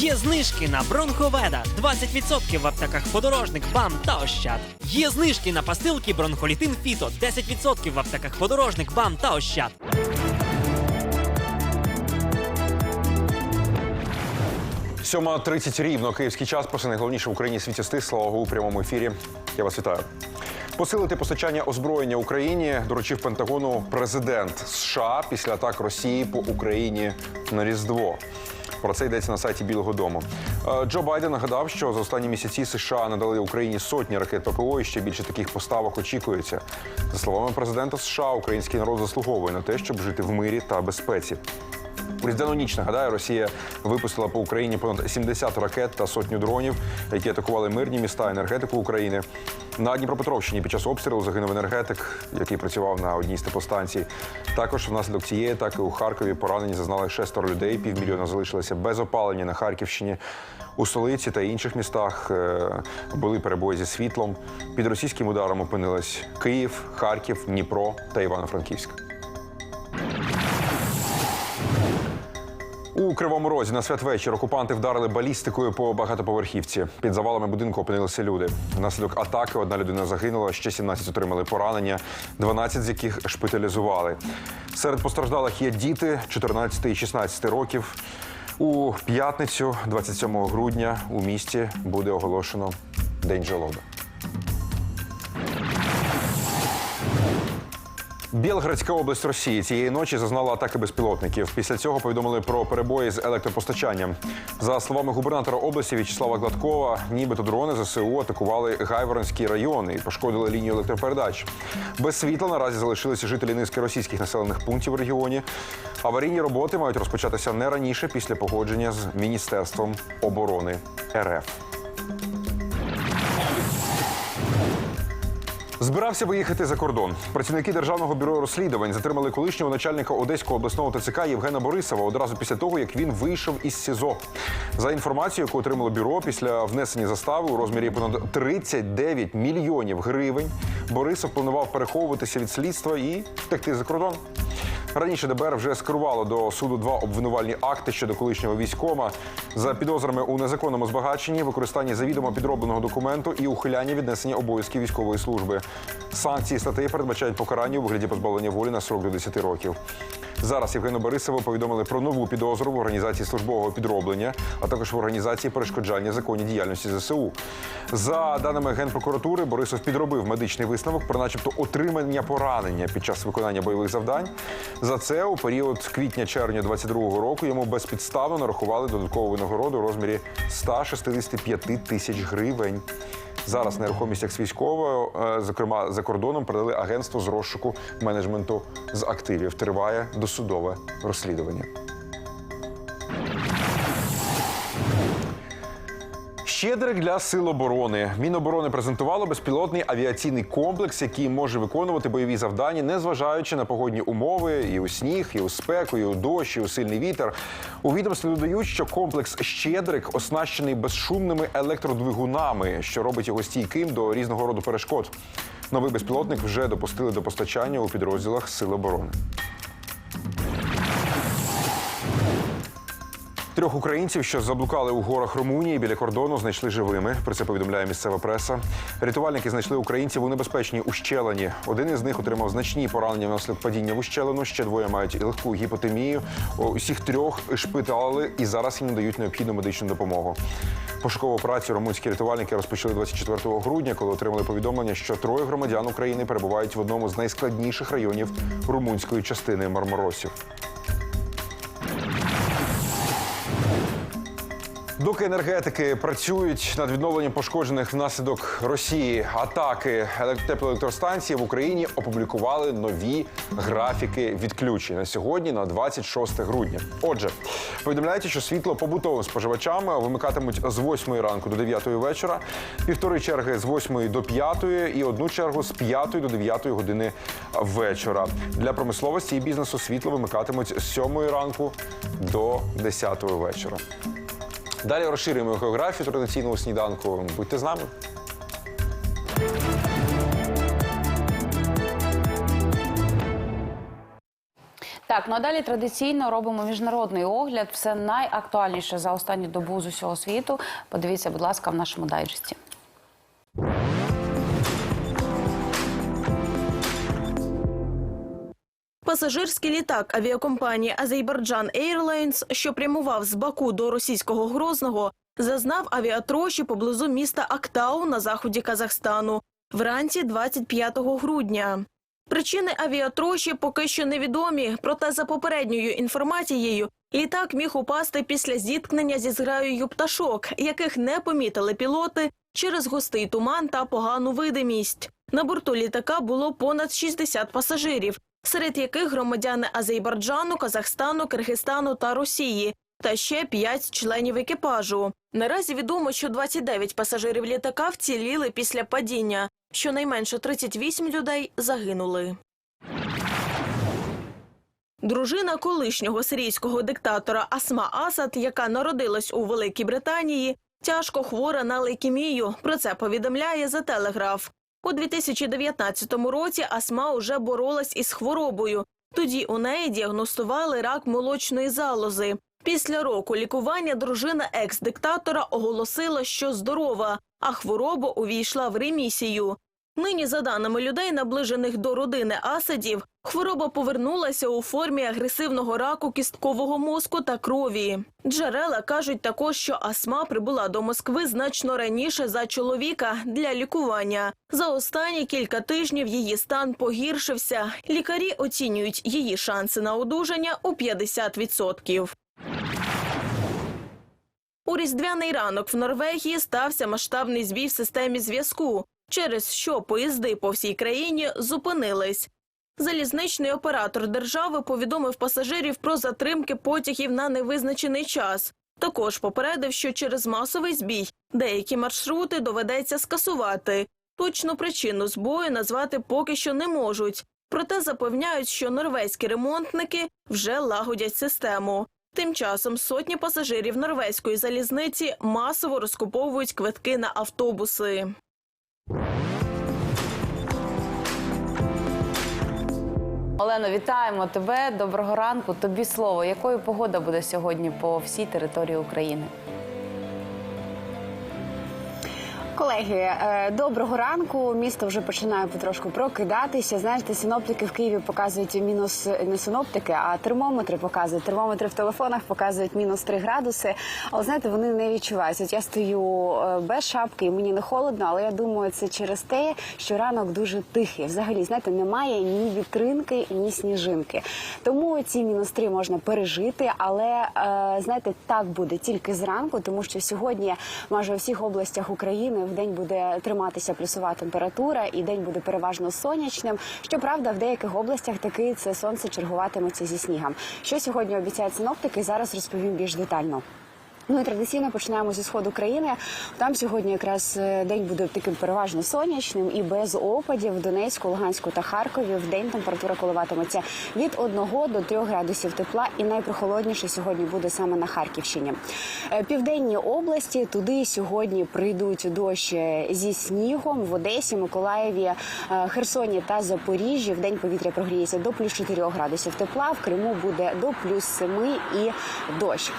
Є знижки на бронховеда 20% в аптеках подорожник, бам та ощад. Є знижки на пастилки бронхолітин фіто 10% в аптеках подорожник, бам та ощад. Сьома 30 рівно київський час. Про це найголовніше в Україні світі стисло у прямому ефірі. Я вас вітаю. Посилити постачання озброєння Україні доручив Пентагону президент США після атак Росії по Україні на Різдво. Про це йдеться на сайті Білого Дому. Е, Джо Байден нагадав, що за останні місяці США надали Україні сотні ракет ППО і ще більше таких поставок очікується. За словами президента США, український народ заслуговує на те, щоб жити в мирі та безпеці. У Різдвяну ніч нагадаю, Росія випустила по Україні понад 70 ракет та сотню дронів, які атакували мирні міста, енергетику України. На Дніпропетровщині під час обстрілу загинув енергетик, який працював на одній з теплостанцій. Також внаслідок цієї атаки у Харкові поранені зазнали шестеро людей. Півмільйона залишилися без опалення на Харківщині. У столиці та інших містах е, були перебої зі світлом. Під російським ударом опинились Київ, Харків, Дніпро та Івано-Франківськ. У Кривому Розі на святвечір окупанти вдарили балістикою по багатоповерхівці. Під завалами будинку опинилися люди. Внаслідок атаки одна людина загинула, ще 17 отримали поранення, 12 з яких шпиталізували. Серед постраждалих є діти 14 і 16 років. У п'ятницю, 27 грудня, у місті буде оголошено День жалоби. Білградська область Росії цієї ночі зазнала атаки безпілотників. Після цього повідомили про перебої з електропостачанням. За словами губернатора області В'ячеслава Гладкова, нібито дрони ЗСУ атакували Гайворонський район і пошкодили лінію електропередач. Без світла наразі залишилися жителі низки російських населених пунктів в регіоні. Аварійні роботи мають розпочатися не раніше після погодження з Міністерством оборони РФ. Збирався виїхати за кордон. Працівники державного бюро розслідувань затримали колишнього начальника Одеського обласного ТЦК Євгена Борисова одразу після того, як він вийшов із СІЗО. За інформацією, яку отримало бюро після внесення застави у розмірі понад 39 мільйонів гривень, Борисов планував переховуватися від слідства і втекти за кордон. Раніше ДБР вже скерувало до суду два обвинувальні акти щодо колишнього військома за підозрами у незаконному збагаченні, використанні завідомо підробленого документу і ухиляння віднесення обов'язків військової служби. Санкції статей передбачають покарання у вигляді позбавлення волі на срок до 10 років. Зараз Євгену Борисову повідомили про нову підозру в організації службового підроблення, а також в організації перешкоджання законній діяльності ЗСУ. За даними генпрокуратури, Борисов підробив медичний висновок про, начебто, отримання поранення під час виконання бойових завдань. За це у період квітня-червня 22-го року йому безпідставно нарахували додаткову винагороду у розмірі 165 тисяч гривень. Зараз нерухомість як військовою, е, зокрема за кордоном, передали агентство з розшуку менеджменту з активів. Триває досудове розслідування. Щедрик для сил оборони. Міноборони презентувало безпілотний авіаційний комплекс, який може виконувати бойові завдання, незважаючи на погодні умови, і у сніг, і у спеку, і у дощ, і у сильний вітер. У відомстві додають, що комплекс Щедрик оснащений безшумними електродвигунами, що робить його стійким до різного роду перешкод. Новий безпілотник вже допустили до постачання у підрозділах Сил оборони. Трьох українців, що заблукали у горах Румунії біля кордону, знайшли живими. Про це повідомляє місцева преса. Рятувальники знайшли українців у небезпечній ущелині. Один із них отримав значні поранення внаслідок падіння в ущелину. Ще двоє мають легку гіпотемію. Усіх трьох шпитали і зараз їм надають необхідну медичну допомогу. Пошукову операцію румунські рятувальники розпочали 24 грудня, коли отримали повідомлення, що троє громадян України перебувають в одному з найскладніших районів румунської частини Мармаросів. Доки енергетики працюють над відновленням пошкоджених внаслідок Росії атаки елек- теплоелектростанції в Україні опублікували нові графіки відключень на сьогодні, на 26 грудня. Отже, повідомляється, що світло побутовим споживачам вимикатимуть з 8 ранку до 9 вечора, півтори черги з 8 до 5 і одну чергу з 5 до 9 години вечора. Для промисловості і бізнесу світло вимикатимуть з 7 ранку до 10 вечора. Далі розширюємо географію традиційного сніданку. Будьте з нами. Так, ну а далі традиційно робимо міжнародний огляд. Все найактуальніше за останню добу з усього світу. Подивіться, будь ласка, в нашому дайджесті. Пасажирський літак авіакомпанії Азербайджан Airlines, що прямував з Баку до російського Грозного, зазнав авіатрощі поблизу міста Актау на заході Казахстану вранці 25 грудня. Причини авіатрощі поки що невідомі, проте за попередньою інформацією літак міг упасти після зіткнення зі зграєю пташок, яких не помітили пілоти через густий туман та погану видимість. На борту літака було понад 60 пасажирів, серед яких громадяни Азербайджану, Казахстану, Киргизстану та Росії, та ще 5 членів екіпажу. Наразі відомо, що 29 пасажирів літака вціліли після падіння. Щонайменше 38 людей загинули. Дружина колишнього сирійського диктатора Асма Асад, яка народилась у Великій Британії, тяжко хвора на лейкемію. Про це повідомляє The Telegraph. У 2019 році Асма уже боролась із хворобою. Тоді у неї діагностували рак молочної залози. Після року лікування дружина екс-диктатора оголосила, що здорова, а хвороба увійшла в ремісію. Нині, за даними людей, наближених до родини Асадів, хвороба повернулася у формі агресивного раку кісткового мозку та крові. Джерела кажуть також, що Асма прибула до Москви значно раніше за чоловіка для лікування. За останні кілька тижнів її стан погіршився. Лікарі оцінюють її шанси на одужання у 50%. У різдвяний ранок в Норвегії стався масштабний збій в системі зв'язку, через що поїзди по всій країні зупинились. Залізничний оператор держави повідомив пасажирів про затримки потягів на невизначений час. Також попередив, що через масовий збій деякі маршрути доведеться скасувати. Точну причину збою назвати поки що не можуть. Проте запевняють, що норвезькі ремонтники вже лагодять систему. Тим часом сотні пасажирів норвезької залізниці масово розкуповують квитки на автобуси. Олено, вітаємо тебе. Доброго ранку. Тобі слово. Якою погода буде сьогодні по всій території України? Колеги, е, доброго ранку. Місто вже починає потрошку прокидатися. Знаєте, синоптики в Києві показують мінус не синоптики, а термометри показують. Термометри в телефонах показують мінус 3 градуси. Але знаєте, вони не відчуваються. Я стою е, без шапки, і мені не холодно, але я думаю, це через те, що ранок дуже тихий. Взагалі, знаєте, немає ні вітринки, ні сніжинки. Тому ці мінус 3 можна пережити. Але е, знаєте, так буде тільки зранку, тому що сьогодні майже у всіх областях України день буде триматися плюсова температура, і день буде переважно сонячним. Щоправда, в деяких областях таки це сонце чергуватиметься зі снігом. Що сьогодні обіцяють синоптики? Зараз розповім більш детально. Ну і традиційно починаємо зі сходу країни. Там сьогодні якраз е, день буде таким переважно сонячним і без опадів в Донецьку, Луганську та Харкові. В день температура коливатиметься від 1 до 3 градусів тепла, і найпрохолодніше сьогодні буде саме на Харківщині. Е, Південні області туди сьогодні прийдуть дощ е, зі снігом в Одесі, Миколаєві, Херсоні та Запоріжжі. В день повітря прогріється до плюс 4 градусів тепла. В Криму буде до плюс 7 і дощ.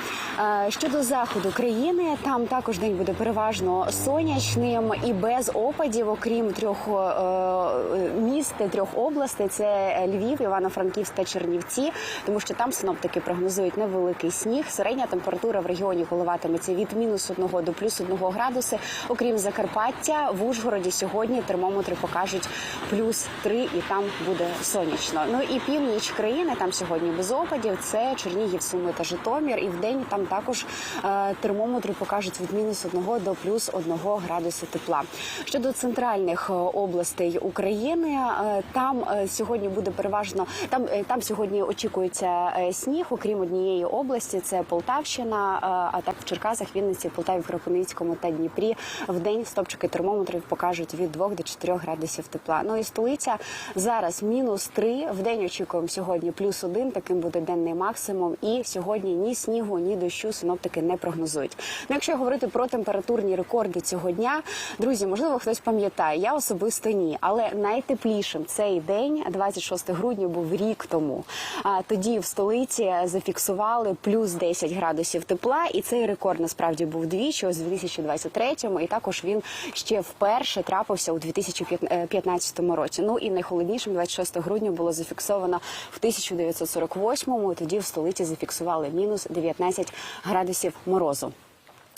Щодо заходу країни, там також день буде переважно сонячним і без опадів, окрім трьох е, міст, трьох областей: це Львів, Івано-Франківськ та Чернівці, тому що там синоптики прогнозують невеликий сніг. Середня температура в регіоні коливатиметься від мінус 1 до плюс 1 градуси. Окрім Закарпаття, в Ужгороді сьогодні термометри покажуть плюс 3 і там буде сонячно. Ну і північ країни там сьогодні без опадів. Це Чернігів, Суми та Житомир. І в день там також е, термометри покажуть від мінус 1 до плюс 1 градуса тепла. Щодо центральних е, областей України, е, там е, сьогодні буде переважно там. е, Там сьогодні очікується е, сніг, окрім однієї області. Це Полтавщина, е, а так в Черкасах, Вінниці, Полтаві, Кропивницькому та Дніпрі в день стопчики термометрів покажуть від 2 до 4 градусів тепла. Ну і столиця зараз мінус 3. В день очікуємо сьогодні плюс 1, Таким буде денний максимум. І сьогодні ні снігу, ні дощу синоптики не прогнозують. Ну, якщо говорити про температурні рекорди цього дня, друзі, можливо, хтось пам'ятає, я особисто ні, але найтеплішим цей день, 26 грудня, був рік тому. А тоді в столиці зафіксували плюс 10 градусів тепла, і цей рекорд насправді був двічі, ось в 2023-му, і також він ще вперше трапився у 2015 році. Ну і найхолоднішим 26 грудня було зафіксовано в 1948-му. Тоді в столиці зафіксували мінус 19 градусів морозу.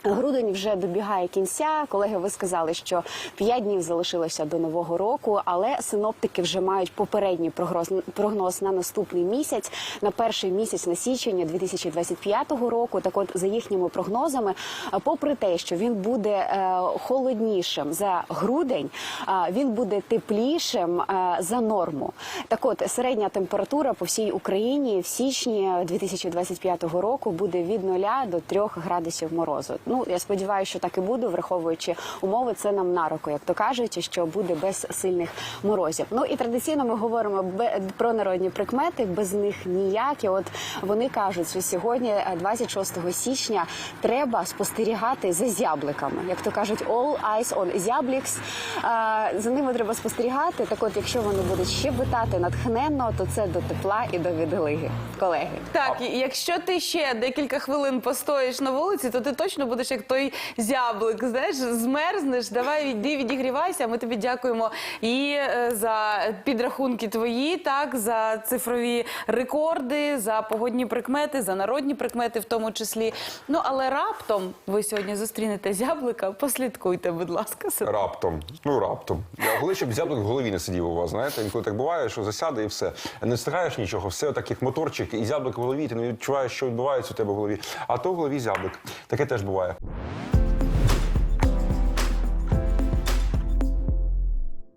Грудень вже добігає кінця. Колеги, ви сказали, що 5 днів залишилося до нового року, але синоптики вже мають попередній прогноз, на наступний місяць, на перший місяць на січень 2025 року. Так, от за їхніми прогнозами, попри те, що він буде е, холоднішим за грудень, а, він буде теплішим е, за норму. Так, от середня температура по всій Україні в січні 2025 року буде від 0 до 3 градусів морозу. Ну я сподіваюся, що так і буде, враховуючи умови, це нам на руку, як то кажуть, що буде без сильних морозів. Ну і традиційно ми говоримо про народні прикмети, без них ніяк. І от вони кажуть, що сьогодні, е, 26 січня, треба спостерігати за зябликами. Як то кажуть, all eyes on зяблікс. За ними треба спостерігати. Так, от, якщо вони будуть щебетати натхненно, то це до тепла і до відлиги. Колеги. Так, і якщо ти ще декілька хвилин постоїш на вулиці, то ти точно будеш як той зяблик. Знаєш, змерзнеш. Давай йди відігрівайся. Ми тобі дякуємо і е, за підрахунки твої, так за цифрові рекорди, за погодні прикмети, за народні прикмети, в тому числі. Ну але раптом ви сьогодні зустрінете зяблика. Послідкуйте, будь ласка. Раптом. Ну раптом. Я головне, щоб зяблик в голові не сидів у вас. Знаєте, інколи так буває, що засяде і все. Не встигаєш нічого, все так як моторчик, і зяблик в голові, ти не відчуваєш, що відбувається у тебе в голові. А то в голові зяблик. Таке теж буває. Bye.